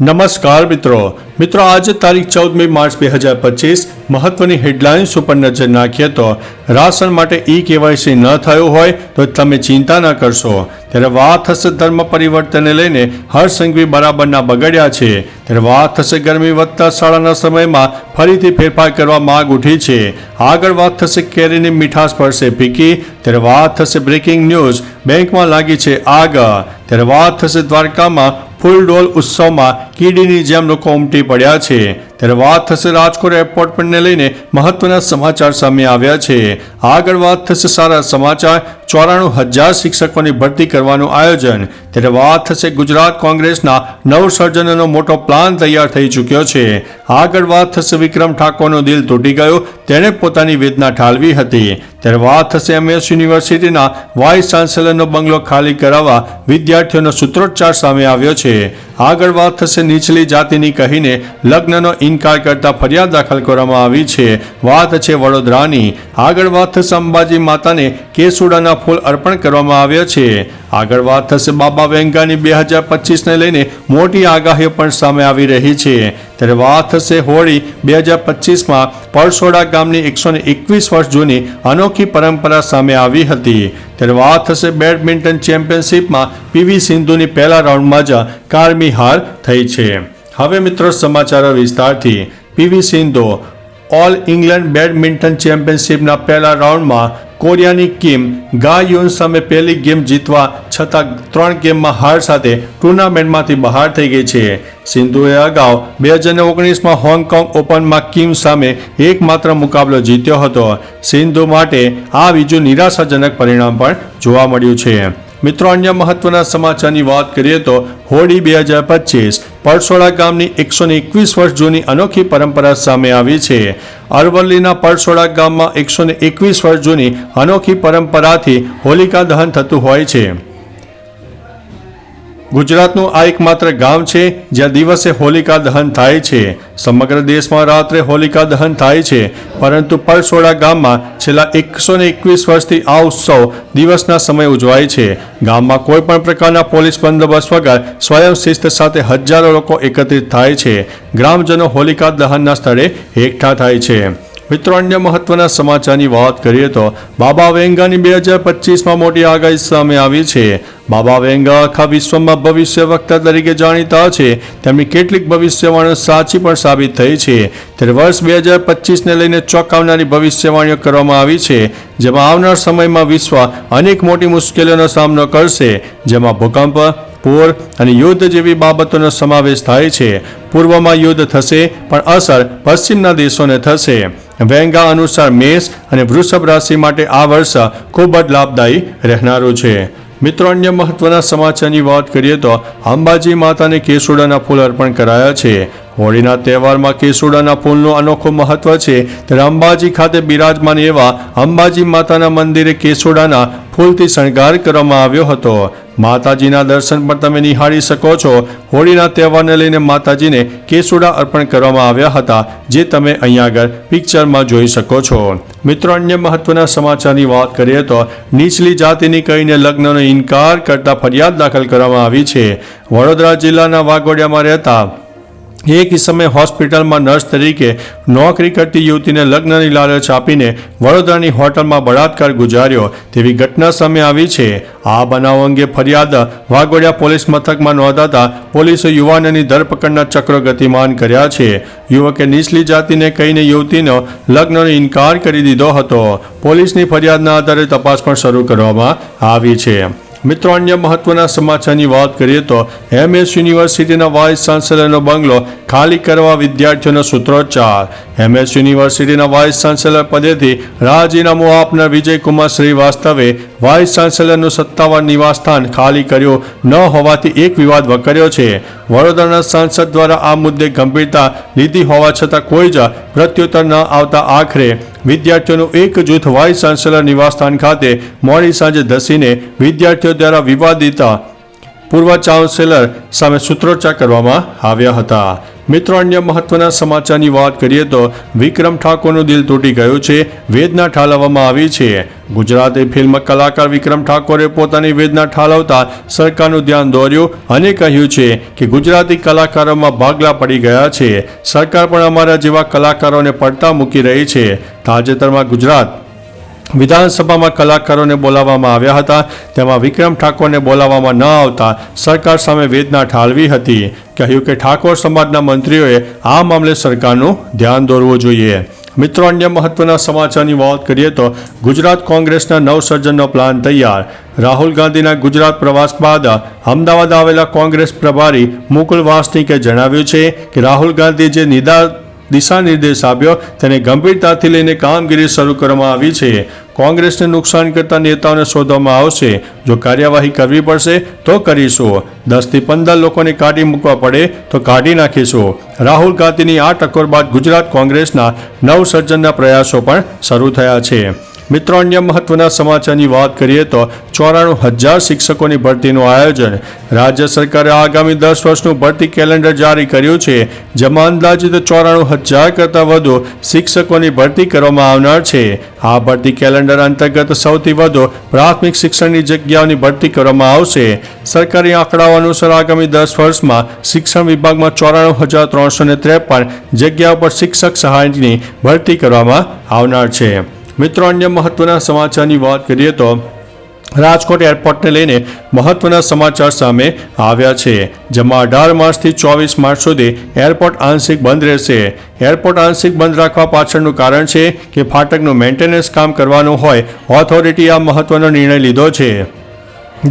નમસ્કાર મિત્રો. મિત્રો, આજે તારીખ ચૌદમી માર્ચ બે હજાર પચીસ, મહત્વની હેડલાઇન્સ ઉપર નજર નાખીએ તો રાશન માટે ઈ કેવાયસી ન થયું હોય તો તમે ચિંતા ન કરશો. ત્યારે વાત થશે ધર્મ પરિવર્તનને લઈને હર્ષસંઘવી બરાબરના બગડ્યા છે. ત્યારે વાત થશે ગરમી વધતા શાળાના સમયમાં ફરીથી ફેરફાર કરવા માંગ ઉઠી છે. આગળ વાત થશે કેરીની મીઠાશ પડશે ફીકી ત્યારે વાત થશે બ્રેકિંગ ન્યૂઝ બેંકમાં લાગી છે આગ ત્યારે વાત થશે દ્વારકામાં ફૂલ ડોલ ઉત્સવમાં કીડીની જેમ લોકો ઉમટી પડ્યા છે. ત્યારે વાત થશે રાજકોટ એરપોર્ટ પરને લઈને મહત્વના સમાચાર સામે આવ્યા છે. આગળ વાત થશે સારા સમાચાર, ચોરાણું હજાર શિક્ષકોની ભરતી કરવાનું આયોજન. ત્યારે વાત થશે ગુજરાત કોંગ્રેસના નવસર્જનનો મોટો પ્લાન તૈયાર થઈ ચૂક્યો છે. આગળ વાત થશે વિક્રમ ઠાકોરનું દિલ તૂટી ગયું. તેણે પોતાની વેદના ઠાલવી હતી. ત્યારે વાત થશે એમએસ યુનિવર્સિટીના વાઇસ ચાન્સેલરનો બંગલો ખાલી કરાવવા વિદ્યાર્થીઓનો સૂત્રોચ્ચાર સામે આવ્યો છે. આગળ વાત થશે નીચલી જાતિની કહીને લગ્નનો ઇનકાર કરતા ફરિયાદ દાખલ કરવામાં આવી છે. વાત છે વડોદરાની. આગળ વાત થશે અંબાજી માતાને કેસુડાના ફૂલ અર્પણ કરવામાં આવ્યા છે. આગળ વાત થશે બાબા વેંગાની બે હજાર પચીસને લઈને. મોટી આગાહીઓ પણ સામે આવી રહી છે. ત્યારે વાત થશે હોળી બે હજાર પચીસમાં. પરસોડા ગામની એકસો ને એકવીસ વર્ષ જૂની અનોખી પરંપરા સામે આવી હતી. ત્યારે વાત થશે બેડમિન્ટન ચેમ્પિયનશિપમાં. પીવી સિંધુની પહેલા રાઉન્ડમાં જ કારમી હાર થઈ છે. હવે મિત્રો સમાચારો વિસ્તારથી. PV Sindhu all England badminton ચેમ્પિયનશિપના પહેલા રાઉન્ડમાં કોરિયાની કિમ ગા યુન સામે પહેલી ગેમ જીતવા છતાં ત્રણ ગેમમાં હાર સાથે ટુર્નામેન્ટમાંથી બહાર થઈ ગઈ છે. સિંધુએ અગાઉ બે હજાર ઓગણીસમાં હોંગકોંગ ઓપનમાં કિમ સામે એકમાત્ર મુકાબલો જીત્યો હતો. સિંધુ માટે આ બીજું નિરાશાજનક પરિણામ પણ જોવા મળ્યું છે. મિત્રો, અન્ય મહત્વના સમાચારની વાત કરીએ તો હોળી બે હજાર પચીસ પરસોડા ગામની એકસો એકવીસ વર્ષ જૂની અનોખી પરંપરા સામે આવી છે. અરવલ્લીના પરસોડા ગામમાં એકસો એકવીસ વર્ષ જૂની અનોખી પરંપરાથી હોલિકા દહન થતું હોય છે. ગુજરાતનું આ એકમાત્ર ગામ છે, જ્યાં દિવસે હોલિકા દહન થાય છે. સમગ્ર દેશમાં રાત્રે હોલિકા દહન થાય છે, પરંતુ પરસોડા ગામમાં છેલ્લા એકસો ને એકવીસ વર્ષથી આ ઉત્સવ દિવસના સમય ઉજવાય છે. ગામમાં કોઈ પણ પ્રકારના પોલીસ બંદોબસ્ત વગર સ્વયં શિસ્ત સાથે હજારો લોકો એકત્રિત થાય છે. ગ્રામજનો હોલિકા દહનના સ્થળે એકઠા થાય છે. મિત્રો, અન્ય મહત્વના સમાચારની વાત કરીએ તો બાબા વેંગાની બે હજાર પચીસમાં મોટી આગાહી સામે આવી છે. બાબા વેંગા આખા વિશ્વમાં ભવિષ્ય વક્તા તરીકે જાણીતા છે. તેમની કેટલીક ભવિષ્યવાણીઓ સાચી પણ સાબિત થઈ છે. ત્યારે વર્ષ બે હજાર પચીસને લઈને ચોંકાવનારી ભવિષ્યવાણીઓ કરવામાં આવી છે, જેમાં આવનાર સમયમાં વિશ્વ અનેક મોટી મુશ્કેલીઓનો સામનો કરશે, જેમાં ભૂકંપ, પૂર અને યુદ્ધ જેવી બાબતોનો સમાવેશ થાય છે. પૂર્વમાં યુદ્ધ થશે, પણ અસર પશ્ચિમના દેશોને થશે. વેંગા અનુસાર મેષ અને વૃષભ રાશિ માટે આ વર્ષ ખૂબ જ લાભદાયી રહેનારું છે. મિત્રો, અન્ય મહત્વના સમાચારની વાત કરીએ તો અંબાજી માતાને કેસુડાના ફૂલ અર્પણ કરાયા છે. હોળીના તહેવારમાં કેસુડાના ફૂલનું અનોખું મહત્વ છે. ત્યારે અંબાજી ખાતે બિરાજમાન એવા અંબાજી માતાના મંદિરે કેસુડાના ફૂલથી શણગાર કરવામાં આવ્યો હતો. માતાજીના દર્શન પણ તમે નિહાળી શકો છો. હોળીના તહેવારને લઈને માતાજીને કેસુડા અર્પણ કરવામાં આવ્યા હતા, જે તમે અહીંયા આગળ પિક્ચરમાં જોઈ શકો છો. મિત્રો, અન્ય મહત્વના સમાચારની વાત કરીએ તો, નીચલી જાતિની કહીને લગ્નનો ઇનકાર કરતા ફરિયાદ દાખલ કરવામાં આવી છે. વડોદરા જિલ્લાના વાઘોડિયામાં રહેતા એક સમયે હોસ્પિટલમાં નર્સ તરીકે નોકરી કરતી યુવતીને લગ્નની લાલચ આપીને વડોદરાની હોટલમાં બળાત્કાર ગુજાર્યો. તેવી ઘટના સામે આવી છે. આ બનાવ અંગે ફરિયાદ વાઘોડિયા પોલીસ મથકમાં નોંધાતા પોલીસે યુવાનની ધરપકડના ચક્રો ગતિમાન કર્યા છે. યુવકે નીચલી જાતિને કહીને યુવતીનો લગ્નનો ઇનકાર કરી દીધો હતો. પોલીસની ફરિયાદના આધારે તપાસ પણ શરૂ કરવામાં આવી છે. મિત્રો, અન્ય મહત્વના સમાચારની વાત કરીએ તો એમએસ યુનિવર્સિટીના વાઇસ ચાન્સેલરનો બંગલો ખાલી કરવા વિદ્યાર્થીઓનો સૂત્રોચ્ચાર. એમએસ યુનિવર્સિટીના વાઇસ ચાન્સેલર પદેથી રાજીનામું આપનાર વિજયકુમાર શ્રીવાસ્તવે વાઇસ ચાન્સેલરનું સત્તાવાર નિવાસસ્થાન ખાલી કર્યું ન હોવાથી એક વિવાદ વકર્યો છે. વડોદરાના સાંસદ દ્વારા આ મુદ્દે ગંભીરતા લીધી હોવા છતાં કોઈ જ પ્રત્યુત્તર ન આવતા આખરે વિદ્યાર્થીઓનું એક જૂથ વાઇસ ચાન્સેલર નિવાસસ્થાન ખાતે મોડી સાંજે ધસીને વિદ્યાર્થીઓ દ્વારા વિવાદિત પૂર્વ ચાન્સેલર સામે સૂત્રોચ્ચાર કરવામાં આવ્યા હતા. મિત્રો, અન્ય મહત્વના સમાચારની વાત કરીએ તો વિક્રમ ઠાકોરનું દિલ તૂટી ગયું છે, વેદના ઠાલવવામાં આવી છે. ગુજરાતી ફિલ્મ કલાકાર વિક્રમ ઠાકોરે પોતાની વેદના ઠાલવતા સરકારનું ધ્યાન દોર્યું અને કહ્યું છે કે ગુજરાતી કલાકારોમાં ભાગલા પડી ગયા છે. સરકાર પણ અમારા જેવા કલાકારોને પડતા મૂકી રહી છે. તાજેતરમાં ગુજરાત વિધાનસભામાં કલાકારોને બોલાવવામાં આવ્યા હતા. તેમાં વિક્રમ ઠાકોરને બોલાવવામાં ન આવતા સરકાર સામે વેદના ઠાલવી હતી. કહ્યું કે ઠાકોર સમાજના મંત્રીઓએ આ મામલે સરકારનું ધ્યાન દોરવું જોઈએ. મિત્રો, અન્ય મહત્વના સમાચારની વાત કરીએ તો ગુજરાત કોંગ્રેસના નવસર્જનનો પ્લાન તૈયાર. રાહુલ ગાંધીના ગુજરાત પ્રવાસ બાદ અમદાવાદ આવેલા કોંગ્રેસ પ્રભારી મુકુલ વાસનિકે જણાવ્યું છે કે રાહુલ ગાંધી જે નિદા દિશા નિર્દેશ આપ્યો. તેને ગંભીરતાથી લઈને કામગીરી શરૂ કરવામાં આવી છે. કોંગ્રેસને નુકસાન કરતા નેતાઓને શોધવામાં આવશે. જો કાર્યવાહી કરવી પડશે, તો કરીશું. દસથી પંદર લોકોને કાઢી મૂકવા પડે, તો કાઢી નાખીશું. રાહુલ ગાંધીની આ ટકોર બાદ ગુજરાત કોંગ્રેસના નવસર્જનના પ્રયાસો પણ શરૂ થયા છે. મિત્રો, અન્ય મહત્વના સમાચારની વાત કરીએ તો ચોરાણું હજાર શિક્ષકોની ભરતીનું આયોજન રાજ્ય સરકારે આગામી દસ વર્ષનું ભરતી કેલેન્ડર જારી કર્યું છે, જેમાં અંદાજિત ચોરાણું હજાર કરતાં વધુ શિક્ષકોની ભરતી કરવામાં આવનાર છે. આ ભરતી કેલેન્ડર અંતર્ગત સૌથી વધુ પ્રાથમિક શિક્ષણની જગ્યાઓની ભરતી કરવામાં આવશે. સરકારી આંકડાઓ અનુસાર આગામી દસ વર્ષમાં શિક્ષણ વિભાગમાં ચોરાણું હજાર ત્રણસો ત્રેપન જગ્યાઓ પર શિક્ષક સહાયની ભરતી કરવામાં આવનાર છે. મિત્રો, અન્ય મહત્વના સમાચારની વાત કરીએ તો રાજકોટ એરપોર્ટને લઈને મહત્વના સમાચાર સામે આવ્યા છે. જેમાં અઢાર માર્ચથી ચોવીસ માર્ચ સુધી એરપોર્ટ આંશિક બંધ રહેશે. એરપોર્ટ આંશિક બંધ રાખવા પાછળનું કારણ છે કે ફાટકનું મેન્ટેનન્સ કામ કરવાનું હોય, ઓથોરિટી આ મહત્વનો નિર્ણય લીધો છે.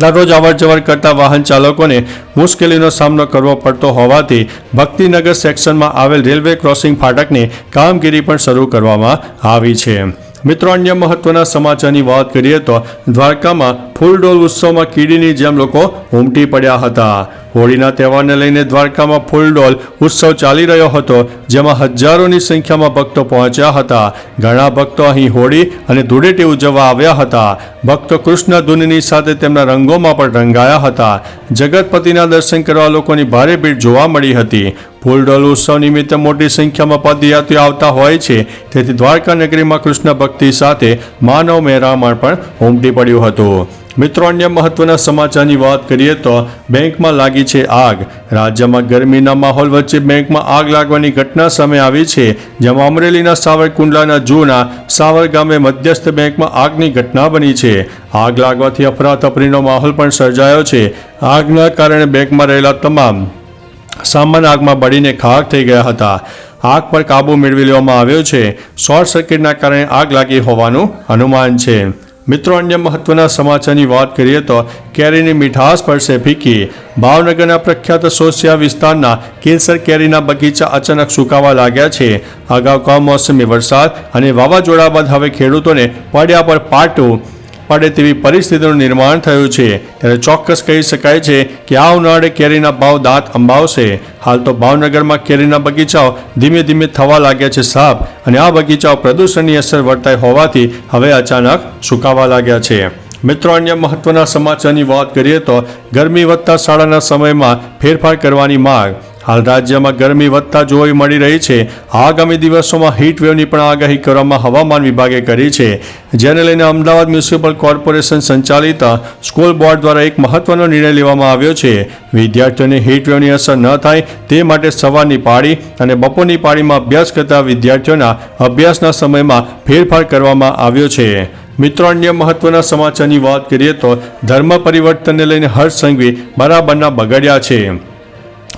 દરરોજ અવર જવર કરતા વાહન ચાલકોને મુશ્કેલીનો સામનો કરવો પડતો હોવાથી ભક્તિનગર સેક્શનમાં આવેલ રેલવે ક્રોસિંગ ફાટકની કામગીરી પણ શરૂ કરવામાં આવી છે. મિત્રો, અન્ય મહત્વના સમાચારની વાત કરીએ તો દ્વારકામાં ફૂલડોલ ઉત્સવમાં કીડીની જેમ લોકો ઉમટી પડ્યા હતા. હોળીના તહેવારને લઈને દ્વારકામાં ફૂલડોલ ઉત્સવ ચાલી રહ્યો હતો, જેમાં હજારોની સંખ્યામાં ભક્તો પહોંચ્યા હતા. ઘણા ભક્તો અહીં હોળી અને ધૂળેટી ઉજવવા આવ્યા હતા. ભક્તો કૃષ્ણ ધૂનની સાથે તેમના રંગોમાં પણ રંગાયા હતા. જગતપતિના દર્શન કરવા લોકોની ભારે ભીડ જોવા મળી હતી. ફૂલડોલ ઉત્સવ નિમિત્તે મોટી સંખ્યામાં પદયાત્રીઓ આવતા હોય છે. તેથી દ્વારકા નગરીમાં કૃષ્ણ ભક્તિ સાથે માનવ મેરામણ પણ ઉમટી પડ્યું હતું. મિત્રો, અન્ય મહત્વના સમાચારની વાત કરીએ તો બેંકમાં લાગી છે આગ. રાજ્યમાં ગરમીના માહોલ વચ્ચે બેંકમાં આગ લાગવાની ઘટના સામે આવી છે. જેમાં અમરેલીના સાવરકુંડલાના જૂના સાવર ગામે મધ્યસ્થ બેંકમાં આગની ઘટના બની છે. આગ લાગવાથી અફરાતફરીનો માહોલ પણ સર્જાયો છે. આગના કારણે બેંકમાં રહેલા તમામ સામાન આગમાં બળીને ખાક થઈ ગયા હતા. આગ પર કાબુ મેળવી લેવામાં આવ્યો છે. શોર્ટ સર્કિટના કારણે આગ લાગી હોવાનું અનુમાન છે. મિત્રો, અન્ય મહત્વના સમાચારની વાત કરીએ તો કેરીની મીઠાશ પડશે ફીકી. ભાવનગરના પ્રખ્યાત સોસિયા વિસ્તારના કેસર કેરીના બગીચા અચાનક સુકાવા લાગ્યા છે. અગાઉ કમોસમી વરસાદ અને વાવાઝોડા બાદ હવે ખેડૂતોને પડ્યા પર પાટું. પડે તેવી પરિસ્થિતિનું નિર્માણ થયું છે. ત્યારે ચોક્કસ કહી શકાય છે કે આ ઉનાળે કેરીના ભાવ દાંત અંબાવશે. હાલ તો ભાવનગરમાં કેરીના બગીચાઓ ધીમે ધીમે થવા લાગ્યા છે સાફ અને આ બગીચાઓ પ્રદૂષણની અસર વર્તાઈ હોવાથી હવે અચાનક સુકાવા લાગ્યા છે. મિત્રો, અન્ય મહત્વના સમાચારની વાત કરીએ તો ગરમી વધતા શાળાના સમયમાં ફેરફાર કરવાની માંગ હાલ રાજ્યમાં ગરમી વધતા જોઈ મળી રહી છે. આગામી દિવસોમાં હીટવેવની પણ આગાહી કરવામાં હવામાન વિભાગે કરી છે. જેને લઈને અમદાવાદ મ્યુનિસિપલ કોર્પોરેશન સંચાલિત સ્કૂલ બોર્ડ દ્વારા એક મહત્વનો નિર્ણય લેવામાં આવ્યો છે. વિદ્યાર્થીઓને હીટવેવની અસર ન થાય તે માટે સવારની પાળી અને બપોરની પાળીમાં અભ્યાસ કરતા વિદ્યાર્થીઓના અભ્યાસના સમયમાં ફેરફાર કરવામાં આવ્યો છે. મિત્રો, અન્ય મહત્વના સમાચારની વાત કરીએ તો ધર્મ પરિવર્તનને લઈને હર્ષ સંઘવી બરાબરના બગડ્યા છે.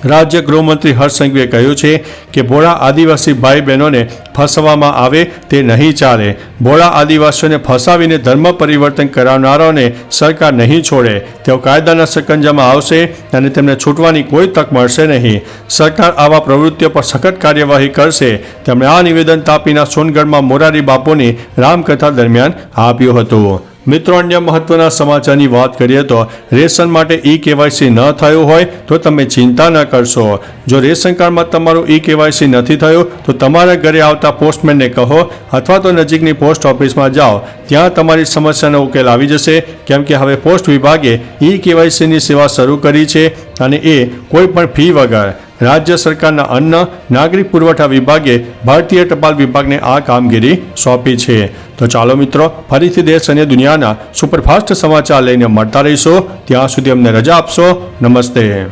રાજ્ય ગૃહમંત્રી હર્ષ કહ્યું છે કે ભોળા આદિવાસી ભાઈ બહેનોને ફસવામાં આવે તે નહીં ચાલે. ભોળા આદિવાસીઓને ફસાવીને ધર્મ પરિવર્તન કરાવનારાઓને સરકાર નહીં છોડે. તેઓ કાયદાના સકંજામાં આવશે અને તેમને છૂટવાની કોઈ તક મળશે નહીં. સરકાર આવા પ્રવૃત્તિઓ પર સખત કાર્યવાહી કરશે. તેમણે આ નિવેદન તાપીના સોનગઢમાં મોરારી બાપુની રામકથા દરમિયાન આપ્યું હતું. મિત્રો, અન્ય મહત્વના સમાચારની વાત કરીએ તો રેશન માટે ઈ કેવાયસી ન થયું હોય તો તમે ચિંતા ન કરશો. જો રેશન કાર્ડમાં તમારું ઈ કેવાયસી નથી થયું, તો તમારા ઘરે આવતા પોસ્ટમેનને કહો અથવા તો નજીકની પોસ્ટ ઓફિસમાં જાઓ. ત્યાં તમારી સમસ્યાનો ઉકેલ આવી જશે. કેમ કે હવે પોસ્ટ વિભાગે ઈ કેવાયસીની સેવા શરૂ કરી છે અને એ કોઈ પણ ફી વગર. રાજ્ય સરકારના અન્ન, નાગરિક પુરવઠા વિભાગે ભારતીય ટપાલ વિભાગને આ કામગીરી સોંપી છે. તો ચાલો મિત્રો, ફરીથી દેશ અને દુનિયાના સુપરફાસ્ટ સમાચાર લઈને મળતા રહીશો. ત્યાં સુધી અમને રજા આપશો. નમસ્તે.